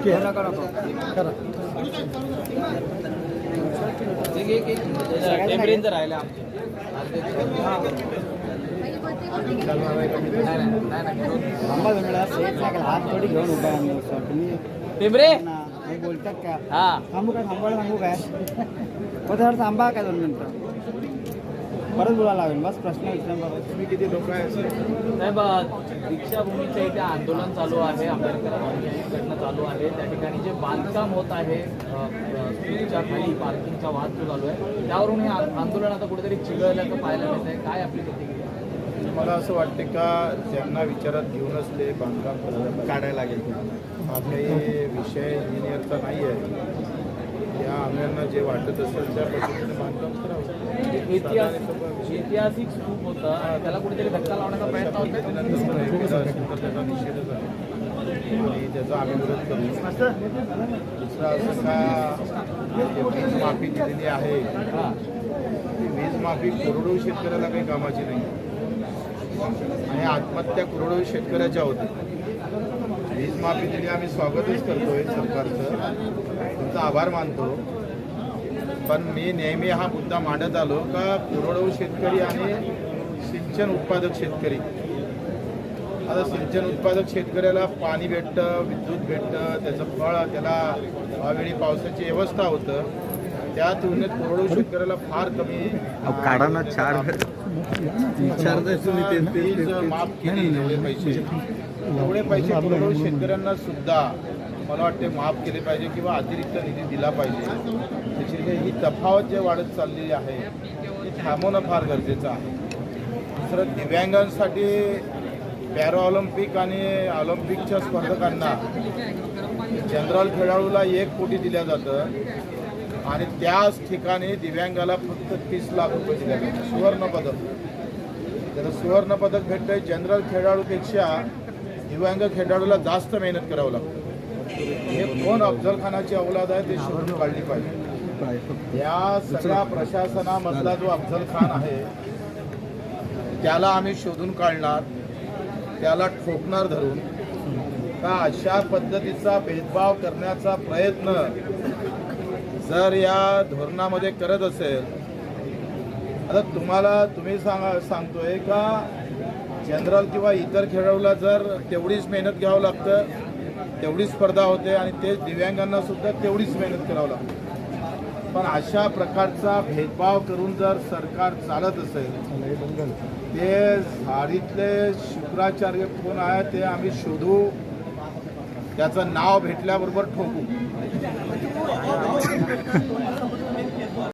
Okay. करा हात थोडी घेऊन उभा. तुम्ही बोलतात का? हा. थांबू काय थांबायला सांगू काय तर थांबा काय दोन मिनटं? परत बोलायला लागेल. बस प्रश्न तुम्ही किती लोक आहे? साहेब दीक्षाभूमीच्या इथे आंदोलन चालू आहे. आंबेडकर घटना चालू आहे. त्या ठिकाणी जे बांधकाम होत आहे स्ट्रीटच्या खाली पार्किंगचा वाद जो चालू आहे त्यावरून हे आंदोलन आता कुठेतरी चिघळल्याचं पाहायला मिळत आहे काय आपली प्रतिक्रिया मला असं वाटते का ज्यांना विचारात घेऊनच ते बांधकाम काढायला लागेल. हा काही विषय इंजिनियरचा नाही आहे आम्हाला जे वाटत असेल त्या पद्धतीने बांधकाम करावं. ऐतिहासिक ऐतिहासिक स्तूप होतं त्याला कुठेतरी धक्का लावण्याचा प्रयत्न होता. त्याच्यानंतर पण केलं असेल तर त्याचा निषेधच आहे. आणि त्याचा आम्ही विरोध करू दुसरं असं का वीज माफी दिलेली आहे. वीज माफी करोडो शेतकऱ्याला काही कामाची नाही. आणि आत्महत्या करोडो शेतकऱ्याच्या होत्या वीज माफी दिली आम्ही स्वागतच करतोय सरकारचं. तुमचा आभार मानतो. पण मी नेहमी हा मुद्दा मांडत आलो का करोडो शेतकरी आणि सिंचन उत्पादक शेतकरी आता सिंचन उत्पादक शेतकऱ्याला पाणी भेटतं विद्युत भेटतं त्याचं फळ त्याला अवेळी पावसाची व्यवस्था होतं त्या तुलनेत करोडो शेतकऱ्याला फार कमी काढा ना चार माफ केली एवढे पैसे एवढे पैसे करोडो शेतकऱ्यांना सुद्धा मला वाटते माफ केले पाहिजे किंवा अतिरिक्त निधी दिला पाहिजे. त्याची ही तफावत जे वाढत चाललेली आहे ती थांबवणं फार गरजेचं आहे. दुसरं दिव्यांगांसाठी पॅरा ऑलिम्पिक आणि ऑलिम्पिकच्या स्पर्धकांना जनरल खेळाडूला एक कोटी दिल्या जातं आणि त्याच ठिकाणी दिव्यांगाला फक्त तीस लाख रुपये दिले जातात. सुवर्णपदक पदक. सुवर्णपदक सुवर्ण भेटतंय. जनरल खेळाडूपेक्षा दिव्यांग खेळाडूला जास्त मेहनत करावं लागतं. हे कोण अफजल खानाची अवलाद आहे ते शोधून काढली पाहिजे. या सगळ्या प्रशासनामधला जो अफजल खान आहे त्याला आम्ही शोधून काढणार त्याला ठोकणार धरून. का अशा पद्धतीचा भेदभाव करण्याचा प्रयत्न जर या धोरणामध्ये करत असेल आता तुम्हाला तुम्ही सांगा सांगतोय का जनरल किंवा इतर खेळाडूला जर तेवढीच मेहनत घ्यावं लागतं तेवढी स्पर्धा होते आणि ते दिव्यांगांना सुद्धा तेवढीच मेहनत करावं लागतं. पण अशा प्रकारचा भेदभाव करून जर सरकार चालत असेल ते झाडीतले शुक्राचार्य कोण आहे ते आम्ही शोधू. त्याचं नाव भेटल्याबरोबर ठोकू.